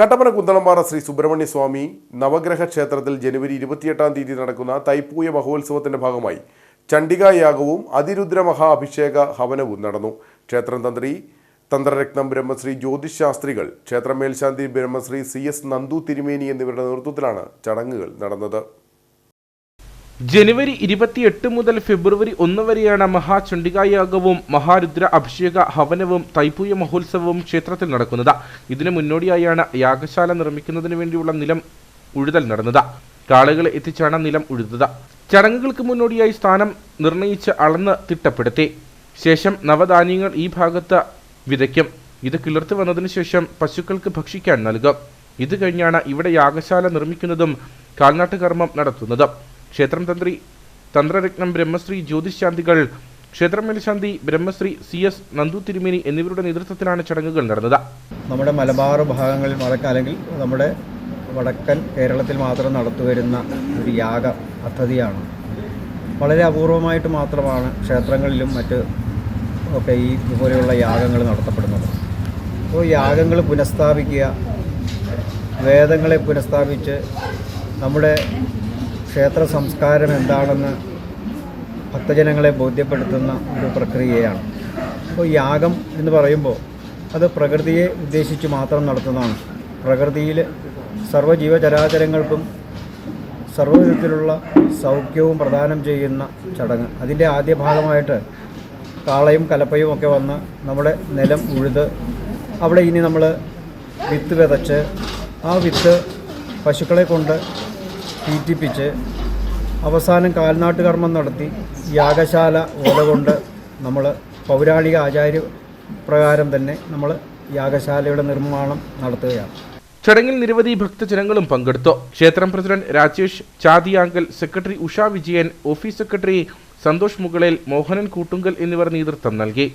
കട്ടപ്പന കുന്തളംപാറ ശ്രീ സുബ്രഹ്മണ്യ സ്വാമി നവഗ്രഹ ക്ഷേത്രത്തിൽ ജനുവരി ഇരുപത്തിയെട്ടാം തീയതി നടക്കുന്ന തൈപ്പൂയ മഹോത്സവത്തിന്റെ ഭാഗമായി ചണ്ഡികായാഗവും അതിരുദ്ര മഹാഅഭിഷേക ഹവനവും നടന്നു. ക്ഷേത്രം തന്ത്രി തന്ത്രരത്നം ബ്രഹ്മശ്രീ ജ്യോതിഷ് ശാസ്ത്രികൾ ക്ഷേത്ര മേൽശാന്തി ബ്രഹ്മശ്രീ സി എസ് നന്ദു തിരുമേനി എന്നിവരുടെ നേതൃത്വത്തിലാണ് ചടങ്ങുകൾ നടന്നത്. ജനുവരി ഇരുപത്തിയെട്ട് മുതൽ ഫെബ്രുവരി ഒന്ന് വരെയാണ് മഹാചണ്ഡികായാഗവും മഹാരുദ്ര അഭിഷേക ഹവനവും തൈപ്പൂയ മഹോത്സവവും ക്ഷേത്രത്തിൽ നടക്കുന്നത്. ഇതിനു മുന്നോടിയായാണ് യാഗശാല നിർമ്മിക്കുന്നതിന് വേണ്ടിയുള്ള നിലം ഉഴുതൽ നടന്നത്. കാളുകളെ എത്തിച്ചാണ് നിലം ഉഴുതത്. ചടങ്ങുകൾക്ക് മുന്നോടിയായി സ്ഥാനം നിർണയിച്ച് അളന്ന് തിട്ടപ്പെടുത്തി. ശേഷം നവധാന്യങ്ങൾ ഈ ഭാഗത്ത് വിതയ്ക്കും. ഇത് കിളിർത്ത് വന്നതിന് ശേഷം പശുക്കൾക്ക് ഭക്ഷിക്കാൻ നൽകും. ഇത് കഴിഞ്ഞാണ് ഇവിടെ യാഗശാല നിർമ്മിക്കുന്നതും കാൽനാട്ടുകർമ്മം നടത്തുന്നതും. ക്ഷേത്രം തന്ത്രി തന്ത്രരത്നം ബ്രഹ്മശ്രീ ജ്യോതിഷ് ശാന്തികൾ ക്ഷേത്രം മേൽശാന്തി ബ്രഹ്മശ്രീ സി എസ് നന്ദു തിരുമേനി എന്നിവരുടെ നേതൃത്വത്തിലാണ് ചടങ്ങുകൾ നടന്നത്. നമ്മുടെ മലബാർ ഭാഗങ്ങളിൽ വടക്ക് അല്ലെങ്കിൽ നമ്മുടെ വടക്കൻ കേരളത്തിൽ മാത്രം നടത്തുവരുന്ന ഒരു യാഗ പദ്ധതിയാണ്. വളരെ അപൂർവമായിട്ട് മാത്രമാണ് ക്ഷേത്രങ്ങളിലും മറ്റ് ഒക്കെ ഈ ഇതുപോലെയുള്ള യാഗങ്ങൾ നടത്തപ്പെടുന്നത്. അപ്പോൾ യാഗങ്ങൾ പുനഃസ്ഥാപിക്കുക വേദങ്ങളെ പുനഃസ്ഥാപിച്ച് നമ്മുടെ ക്ഷേത്ര സംസ്കാരം എന്താണെന്ന് ഭക്തജനങ്ങളെ ബോധ്യപ്പെടുത്തുന്ന ഒരു പ്രക്രിയയാണ്. അപ്പോൾ യാഗം എന്ന് പറയുമ്പോൾ അത് പ്രകൃതിയെ ഉദ്ദേശിച്ച് മാത്രം നടത്തുന്നതാണ്. പ്രകൃതിയിൽ സർവജീവചരാചരങ്ങൾക്കും സർവവിധത്തിലുള്ള സൗഖ്യവും പ്രദാനം ചെയ്യുന്ന ചടങ്ങ്. അതിന്റെ ആദ്യ ഭാഗമായിട്ട് കാളയും കലപ്പയും ഒക്കെ വന്ന് നമ്മുടെ നിലം ഉഴുത് അവിടെ ഇനി നമ്മൾ വിത്ത് വിതച്ച് ആ വിത്ത് പശുക്കളെ കൊണ്ട് തീറ്റിപ്പിച്ച് അവസാനം കാൽനാട്ട് കർമ്മം നടത്തി യാഗശാല ഓല കൊണ്ട് നമ്മൾ പൗരാണിക ആചാര്യ പ്രകാരം തന്നെ നമ്മൾ യാഗശാലയുടെ നിർമ്മാണം നടത്തുകയാണ്. ചടങ്ങിൽ നിരവധി ഭക്തജനങ്ങളും പങ്കെടുത്തു. ക്ഷേത്രം president Rajesh Chathiyankal secretary Usha Vijayan office secretary Santhosh Mukalel Mohanan Koottunkal എന്നിവർ നേതൃത്വം നൽകി.